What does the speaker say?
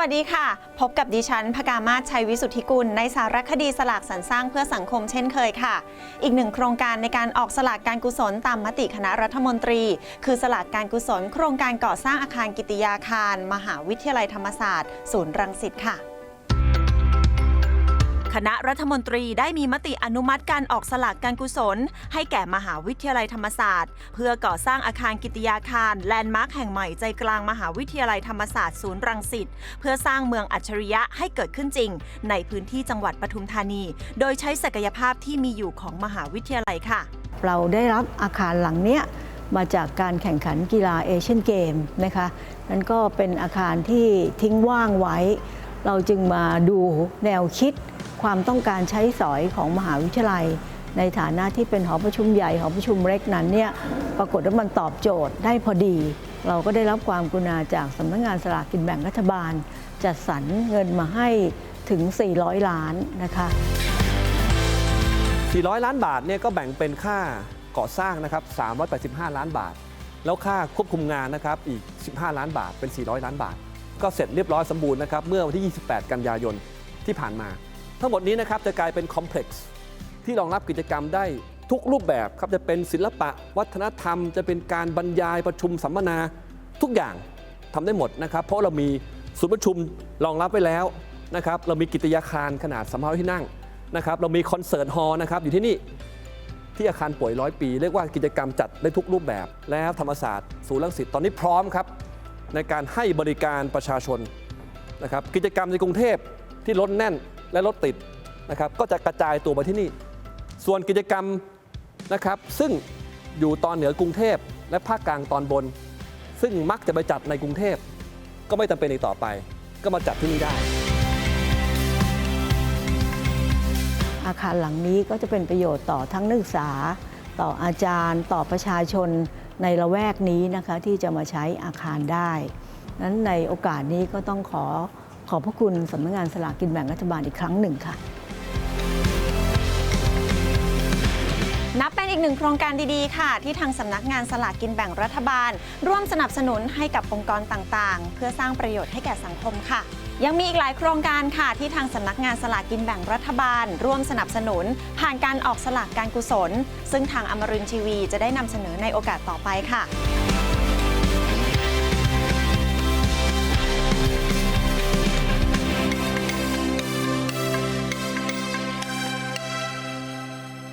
วัสดีค่ะ พบกับดิฉันพกามาศชัยวิสุทธิกุล ในสารคดีสลากสรรสร้างเพื่อสังคมเช่นเคยค่ะ อีกหนึ่งโครงการในการออกสลากการกุศลตามมติคณะรัฐมนตรี คือสลากการกุศล โครงการก่อสร้างอาคารกิติยาคาร มหาวิทยาลัยธรรมศาสตร์ ศูนย์รังสิตค่ะ คณะรัฐมนตรีได้มีมติอนุมัติการออกสลากการกุศล ให้แก่มหาวิทยาลัยธรรมศาสตร์ เพื่อก่อสร้างอาคารกิติยาคารแลนด์มาร์คแห่งใหม่ใจกลางมหาวิทยาลัยธรรมศาสตร์ศูนย์รังสิตเพื่อสร้างเมืองอัจฉริยะให้เกิดขึ้นจริง ในพื้นที่จังหวัดปทุมธานี โดยใช้ศักยภาพที่มีอยู่ของมหาวิทยาลัยค่ะ เราได้รับอาคารหลังเนี้ยมาจากการแข่งขันกีฬาเอเชียนเกมนะคะนั่นก็เป็นอาคารที่ทิ้งว่างไว้ เราจึงมาดูแนวคิด ความต้องการใช้สอยของมหาวิทยาลัย ในฐานะที่เป็นหอประชุมใหญ่หอประชุมเล็กนั้นเนี่ยปรากฏว่ามันตอบโจทย์ได้พอดี เราก็ได้รับความกรุณาจากสำนักงานสลากกินแบ่งรัฐบาล จัดสรรเงินมาให้ถึง 400 ล้านนะคะ 400 ล้านบาทเนี่ยก็แบ่งเป็นค่าก่อสร้างนะครับ 385 ล้านบาท แล้วค่าควบคุมงานนะครับอีก 15 ล้านบาทเป็น 400 ล้านบาท ก็เสร็จเรียบร้อยสมบูรณ์นะครับเมื่อวันที่ 28 กันยายนที่ผ่านมา ทั้งหมดนี้นะครับจะกลายเป็นคอมเพล็กซ์ที่รองรับกิจกรรมได้ทุกรูปแบบครับจะเป็นศิลปะ วัฒนธรรม จะเป็นการบรรยายประชุมสัมมนาทุกอย่างทำได้หมดนะครับ เพราะเรามีศูนย์ประชุมรองรับไว้แล้วนะครับเรามีกิจยาคารขนาด300ที่นั่งนะครับเรามีคอนเสิร์ตฮอลล์นะครับอยู่ที่นี่ที่อาคารป่วยร้อยปี เรียกว่ากิจกรรมจัดได้ทุกรูปแบบ แล้วธรรมศาสตร์ศูนย์รังสิตตอนนี้พร้อมครับ ในการให้บริการประชาชนนะครับกิจกรรมในกรุงเทพที่รถแน่น และรถติดนะครับก็จะกระจายตัวมาที่นี่ ส่วนกิจกรรมนะครับซึ่งอยู่ตอนเหนือกรุงเทพและภาคกลางตอนบน ซึ่งมักจะไปจัดในกรุงเทพก็ไม่จำเป็นอีกต่อไป ก็มาจัดที่นี่ได้ อาคารหลังนี้ก็จะเป็นประโยชน์ต่อทั้งนักศึกษา ต่ออาจารย์ ต่อประชาชนในละแวกนี้นะคะที่จะมาใช้อาคารได้นั้นในโอกาสนี้ก็ต้องขอ ขอบพระคุณสำนักงานสลากกินแบ่งรัฐบาลอีกครั้งหนึ่งค่ะนับเป็นอีกหนึ่งโครงการดีๆ ค่ะ ที่ทางสำนักงานสลากกินแบ่งรัฐบาล ร่วมสนับสนุนให้กับองค์กรต่างๆ เพื่อสร้างประโยชน์ให้แก่สังคมค่ะ ยังมีอีกหลายโครงการค่ะ ที่ทางสำนักงานสลากกินแบ่งรัฐบาล ร่วมสนับสนุน ผ่านการออกสลากการกุศล ซึ่งทางอมรินทร์ทีวี จะได้นำเสนอในโอกาสต่อไปค่ะ